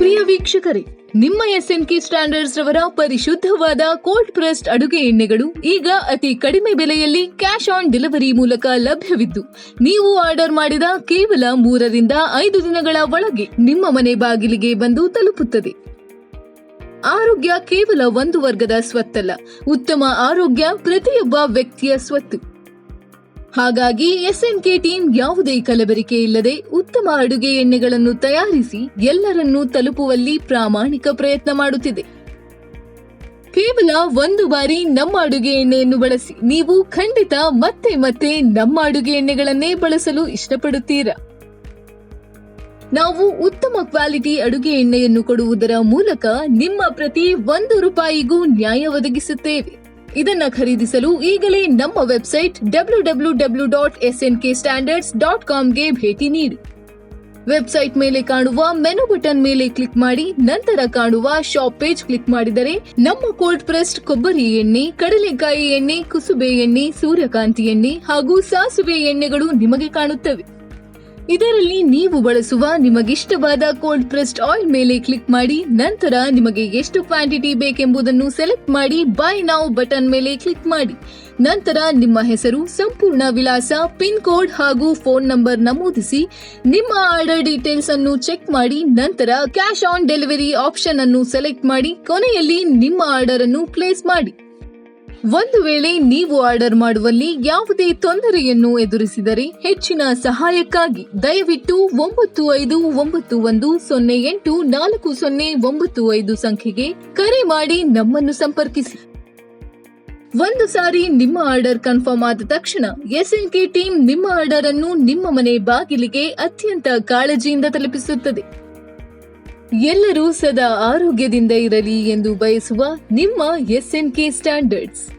ಪ್ರಿಯ ವೀಕ್ಷಕರೇ, ನಿಮ್ಮ S N K standards ರವರ ಪರಿಶುದ್ಧವಾದ ಕೋಲ್ಡ್ ಪ್ರೆಸ್ಡ್ ಅಡುಗೆ ಎಣ್ಣೆಗಳು ಈಗ ಅತಿ ಕಡಿಮೆ ಬೆಲೆಯಲ್ಲಿ ಕ್ಯಾಶ್ ಆನ್ ಡೆಲಿವರಿ ಮೂಲಕ ಲಭ್ಯವಿದ್ದು, ನೀವು ಆರ್ಡರ್ ಮಾಡಿದ ಕೇವಲ ಮೂರರಿಂದ ಐದು ದಿನಗಳ ಒಳಗೆ ನಿಮ್ಮ ಮನೆ ಬಾಗಿಲಿಗೆ ಬಂದು ತಲುಪುತ್ತದೆ. ಆರೋಗ್ಯ ಕೇವಲ ಒಂದು ವರ್ಗದ ಸ್ವತ್ತಲ್ಲ, ಉತ್ತಮ ಆರೋಗ್ಯ ಪ್ರತಿಯೊಬ್ಬ ವ್ಯಕ್ತಿಯ ಸ್ವತ್ತು. ಹಾಗಾಗಿ ಎಸ್ಎನ್ಕೆ ಟೀಮ್ ಯಾವುದೇ ಕಲಬೆರಕೆ ಇಲ್ಲದೆ ಉತ್ತಮ ಅಡುಗೆ ಎಣ್ಣೆಗಳನ್ನು ತಯಾರಿಸಿ ಎಲ್ಲರನ್ನೂ ತಲುಪುವಲ್ಲಿ ಪ್ರಾಮಾಣಿಕ ಪ್ರಯತ್ನ ಮಾಡುತ್ತಿದೆ. ಕೇವಲ ಒಂದು ಬಾರಿ ನಮ್ಮ ಅಡುಗೆ ಎಣ್ಣೆಯನ್ನು ಬಳಸಿ ನೀವು ಖಂಡಿತ ಮತ್ತೆ ಮತ್ತೆ ನಮ್ಮ ಅಡುಗೆ ಎಣ್ಣೆಗಳನ್ನೇ ಬಳಸಲು ಇಷ್ಟಪಡುತ್ತೀರಾ? ನಾವು ಉತ್ತಮ ಕ್ವಾಲಿಟಿ ಅಡುಗೆ ಎಣ್ಣೆಯನ್ನು ಕೊಡುವುದರ ಮೂಲಕ ನಿಮ್ಮ ಪ್ರತಿ ಒಂದು ರೂಪಾಯಿಗೂ ನ್ಯಾಯ ಒದಗಿಸುತ್ತೇವೆ. ಇದನ್ನ ಖರೀದಿಸಲು ಈಗಲೇ ನಮ್ಮ website W W W dot S N K standards dot ಕಾಮ್ಗೆ ಭೇಟಿ ನೀಡಿ. ವೆಬ್ಸೈಟ್ ಮೇಲೆ ಕಾಣುವ ಮೆನು ಬಟನ್ ಮೇಲೆ ಕ್ಲಿಕ್ ಮಾಡಿ, ನಂತರ ಕಾಣುವ ಶಾಪ್ ಪೇಜ್ ಕ್ಲಿಕ್ ಮಾಡಿದರೆ ನಮ್ಮ ಕೋಲ್ಡ್ ಪ್ರೆಸ್ಡ್ ಕೊಬ್ಬರಿ ಎಣ್ಣೆ, ಕಡಲೆಕಾಯಿ ಎಣ್ಣೆ, ಕುಸುಬೆ ಎಣ್ಣೆ, ಸೂರ್ಯಕಾಂತಿ ಎಣ್ಣೆ ಹಾಗೂ ಸಾಸುವೆ ಎಣ್ಣೆಗಳು ನಿಮಗೆ ಕಾಣುತ್ತವೆ. ಇದರಲ್ಲಿ ನೀವು ಬಳಸುವ ನಿಮಗಿಷ್ಟವಾದ ಕೋಲ್ಡ್ ಪ್ರೆಸ್ಡ್ ಆಯಿಲ್ ಮೇಲೆ ಕ್ಲಿಕ್ ಮಾಡಿ, ನಂತರ ನಿಮಗೆ ಎಷ್ಟು ಕ್ವಾಂಟಿಟಿ ಬೇಕೆಂಬುದನ್ನು ಸೆಲೆಕ್ಟ್ ಮಾಡಿ ಬೈ ನೌ ಬಟನ್ ಮೇಲೆ ಕ್ಲಿಕ್ ಮಾಡಿ. ನಂತರ ನಿಮ್ಮ ಹೆಸರು, ಸಂಪೂರ್ಣ ವಿಳಾಸ ಪಿನ್ ಕೋಡ್ ಹಾಗೂ ಫೋನ್ ನಂಬರ್ ನಮೂದಿಸಿ, ನಿಮ್ಮ ಆರ್ಡರ್ ಡೀಟೇಲ್ಸ್ ಅನ್ನು ಚೆಕ್ ಮಾಡಿ, ನಂತರ ಕ್ಯಾಶ್ ಆನ್ ಡೆಲಿವರಿ ಆಪ್ಷನ್ ಅನ್ನು ಸೆಲೆಕ್ಟ್ ಮಾಡಿ, ಕೊನೆಯಲ್ಲಿ ನಿಮ್ಮ ಆರ್ಡರ್ ಅನ್ನು ಪ್ಲೇಸ್ ಮಾಡಿ. ಒಂದು ವೇಳೆ ನೀವು ಆರ್ಡರ್ ಮಾಡುವಲ್ಲಿ ಯಾವುದೇ ತೊಂದರೆಯನ್ನು ಎದುರಿಸಿದರೆ ಹೆಚ್ಚಿನ ಸಹಾಯಕ್ಕಾಗಿ ದಯವಿಟ್ಟು ಒಂಬತ್ತು ಐದು ಒಂಬತ್ತು ಒಂದು ಸೊನ್ನೆ ಎಂಟು ನಾಲ್ಕು ಸೊನ್ನೆ ಒಂಬತ್ತು ಐದು ಸಂಖ್ಯೆಗೆ ಕರೆ ಮಾಡಿ ನಮ್ಮನ್ನು ಸಂಪರ್ಕಿಸಿ. ಒಂದು ಸಾರಿ ನಿಮ್ಮ ಆರ್ಡರ್ ಕನ್ಫರ್ಮ್ ಆದ ತಕ್ಷಣ ಎಸ್ಎನ್ಕೆ ಟೀಮ್ ನಿಮ್ಮ ಆರ್ಡರ್ ಅನ್ನು ನಿಮ್ಮ ಮನೆ ಬಾಗಿಲಿಗೆ ಅತ್ಯಂತ ಕಾಳಜಿಯಿಂದ ತಲುಪಿಸುತ್ತದೆ. ಎಲ್ಲರೂ ಸದಾ ಆರೋಗ್ಯದಿಂದ ಇರಲಿ ಎಂದು ಬಯಸುವ ನಿಮ್ಮ ಎಸ್ಎನ್ಕೆ ಸ್ಟ್ಯಾಂಡರ್ಡ್ಸ್